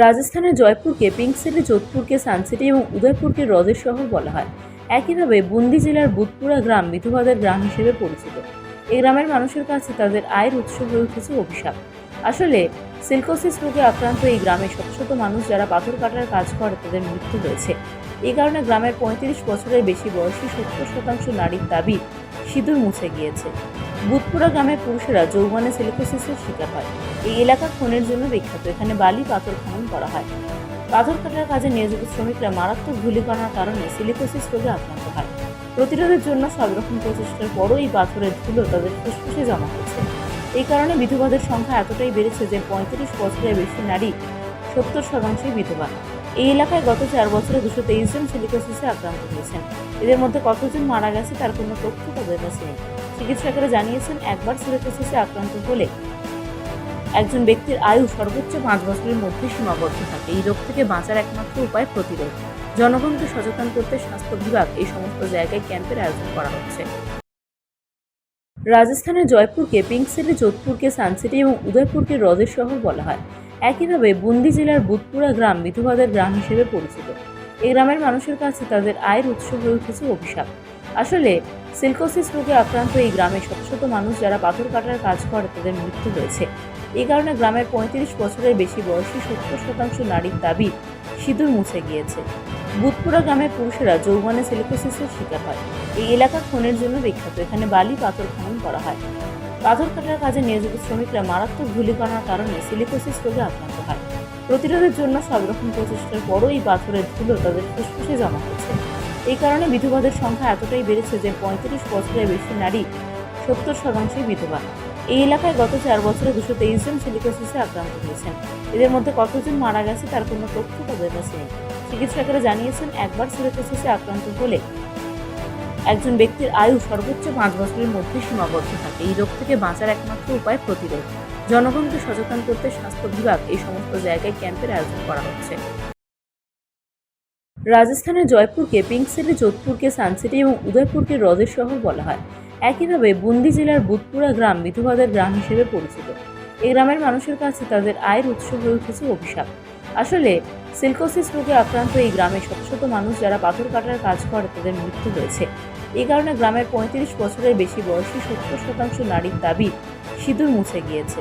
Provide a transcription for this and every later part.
রাজস্থানের জয়পুরকে, pink city, যোধপুরকে সানসিটি এবং উদয়পুরকে হ্রদের শহর বলা হয়। একইভাবে বুন্দি জেলার বুধপুরা গ্রাম বিধবাদের গ্রাম হিসেবে পরিচিত। এই গ্রামের মানুষের কাছে তাদের আয়ের উৎস হয়ে উঠেছে অভিশাপ। আসলে, সিলকোসিস রোগে আক্রান্ত এই গ্রামে শত শত মানুষ যারা পাথর কাটার কাজ করে তাদের মৃত্যু হয়েছে। এই কারণে গ্রামের পঁয়ত্রিশ বছরের বেশি বয়সী সত্তর শতাংশ নারীর দাবি সিঁদুর মুছে গিয়েছে। বুধপুরা গ্রামের পুরুষেরা যৌবনে সিলিকোসিসের শিকার হয়। এই এলাকা খনের জন্য বিখ্যাত। এখানে বালি, পাথর খনন করা হয়। পাথর কাটার কাজে নিয়োজিত শ্রমিকরা মারাত্মক ধূলিকণার কারণে সিলিকোসিস রোগে আক্রান্ত হয়। প্রতিরোধের জন্য সব রকম প্রচেষ্টার পরও এই পাথরের ধুলো তাদের ফুসফুসে জমা হয়েছে এই কারণে বিধবাদের সংখ্যা এতটাই বেড়েছে যে পঁয়ত্রিশ বছরের বেশি নারী সত্তর শতাংশই বিধবা। এই এলাকায় গত চার বছরে দুশো তেইশ জন সিলিকোসিসে আক্রান্ত হয়েছেন। এদের মধ্যে কতজন মারা গেছে তার কোনো তথ্য তাদের কাছে নেই। চিকিৎসকেরা জানিয়েছেন, একবার সিলিকোসিসে আক্রান্ত হলে একজন ব্যক্তির আয়ু সর্বোচ্চ পাঁচ বছরের মধ্যে সীমাবদ্ধ থাকে। এই রোগ থেকে বাঁচার একমাত্র উপায় প্রতিরোধ। জনগণকে সচেতন করতে স্বাস্থ্য বিভাগ এই সমস্ত জায়গায় ক্যাম্পের আয়োজন করা হচ্ছে। রাজস্থানের জয়পুরকে, পিঙ্ক সিটি যোধপুরকে সানসিটি এবং উদয়পুরকে হ্রদের শহর বলা হয়। একইভাবে বুন্দি জেলার বুধপুরা গ্রাম বিধবাদের গ্রাম হিসেবে পরিচিত। এই গ্রামের মানুষের কাছে তাদের আয়ের উৎস হয়ে উঠেছে অভিশাপ। আসলে সিলকোসিস রোগে আক্রান্ত এই গ্রামে শত শত মানুষ যারা পাথর কাটার কাজ করে তাদের মৃত্যু হয়েছে। এই কারণে গ্রামের পঁয়ত্রিশ বছরের বেশি বয়সী সত্তর শতাংশ নারীর দাবি সিঁদুর মুছে গিয়েছে। বুধপুরা গ্রামের পুরুষেরা যৌবনে সিলিকোসিসের শিকার হয়। এই এলাকা খনের জন্য বিখ্যাত। এখানে বালি পাথর খনন করা হয়। পাথর কাটার কাজে নিয়োজিত শ্রমিকরা মারাত্মক ধূলিকণার কারণে সিলিকোসিস রোগে আক্রান্ত হয়। প্রতিরোধের জন্য সব রকম প্রচেষ্টার পরও এই পাথরের ধুলো তাদের ফুসফুসে জমা হয়েছে। এই কারণে বিধবাদের সংখ্যা এতটাই বেড়েছে যে পঁয়ত্রিশ বছরের বেশি নারী সত্তর শতাংশই বিধবা। এই এলাকায় গত চার বছরে দুশো তেইশ জন সিলিকোসিসে আক্রান্ত হয়েছেন। এদের মধ্যে কতজন মারা গেছে তার কোনো তথ্য তাদের কাছে নেই। চিকিৎসকেরা জানিয়েছেন, একবার সিলিকোসিসে আক্রান্ত হলে একজন ব্যক্তির আয়ু সর্বোচ্চ পাঁচ বছরের মধ্যে সীমাবদ্ধ থাকে। এই রোগ থেকে বাঁচার একমাত্র উপায় প্রতিরোধ। জনগণকে সচেতন করতে স্বাস্থ্য বিভাগ এই সমস্ত জায়গায় ক্যাম্পের আয়োজন করা হচ্ছে। রাজস্থানের জয়পুরকে পিঙ্ক সিটি যোধপুরকে সানসিটি এবং উদয়পুরকে হ্রদের শহর বলা হয়। একইভাবে বুন্দি জেলার বুধপুরা গ্রাম বিধবাদের গ্রাম হিসেবে পরিচিত। এই গ্রামের মানুষের কাছে তাদের আয়ের উৎস হয়ে উঠেছে অভিশাপ। আসলে সিলকোসিস রোগে আক্রান্ত এই গ্রামে শত শত মানুষ যারা পাথর কাটার কাজ করে তাদের মৃত্যু হয়েছে। এই কারণে গ্রামের পঁয়ত্রিশ বছরের বেশি বয়সী সত্তর শতাংশ নারীর দাবি সিঁদুর মুছে গিয়েছে।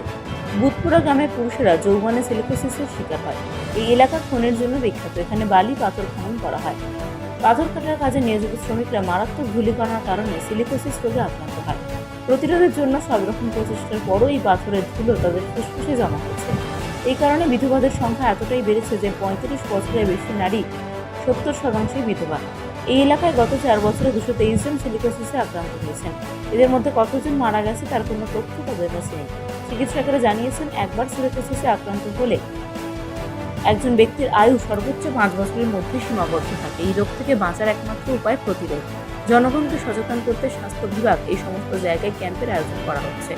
বুধপুরা গ্রামের পুরুষেরা যৌবনে সিলিকোসিসের শিকার হয়। এই এলাকা খনের জন্য বিখ্যাত। এখানে বালি, পাথর খনন করা হয়। পাথর কাটার কাজে নিয়োজিত শ্রমিকরা মারাত্মক ধূলিকণার কারণে সিলিকোসিস রোগে আক্রান্ত হয়। প্রতিরোধের জন্য সব রকম প্রচেষ্টার পরও এই পাথরের ধুলো তাদের ফুসফুসে জমা হয়েছে। এই কারণে বিধবাদের সংখ্যা এতটাই বেড়েছে যে পঁয়ত্রিশ বছরের বেশি নারী সত্তর শতাংশই বিধবা। এই এলাকায় গত চার বছরে দুশো তেইশ জন সিলিকোসিসে আক্রান্ত হয়েছেন। এদের মধ্যে কতজন মারা গেছে তার কোনো তথ্য তাদের কাছে নেই। চিকিৎসকেরা জানিয়েছেন, একবার সিলিকোসিসে আক্রান্ত হলে একজন ব্যক্তির আয়ু সর্বোচ্চ পাঁচ বছরের মধ্যে সীমাবদ্ধ থাকে। এই রোগ থেকে বাঁচার একমাত্র উপায় প্রতিরোধ। জনগণকে সচেতন করতে স্বাস্থ্য বিভাগ এই সমস্ত জায়গায় ক্যাম্পের আয়োজন করা হচ্ছে।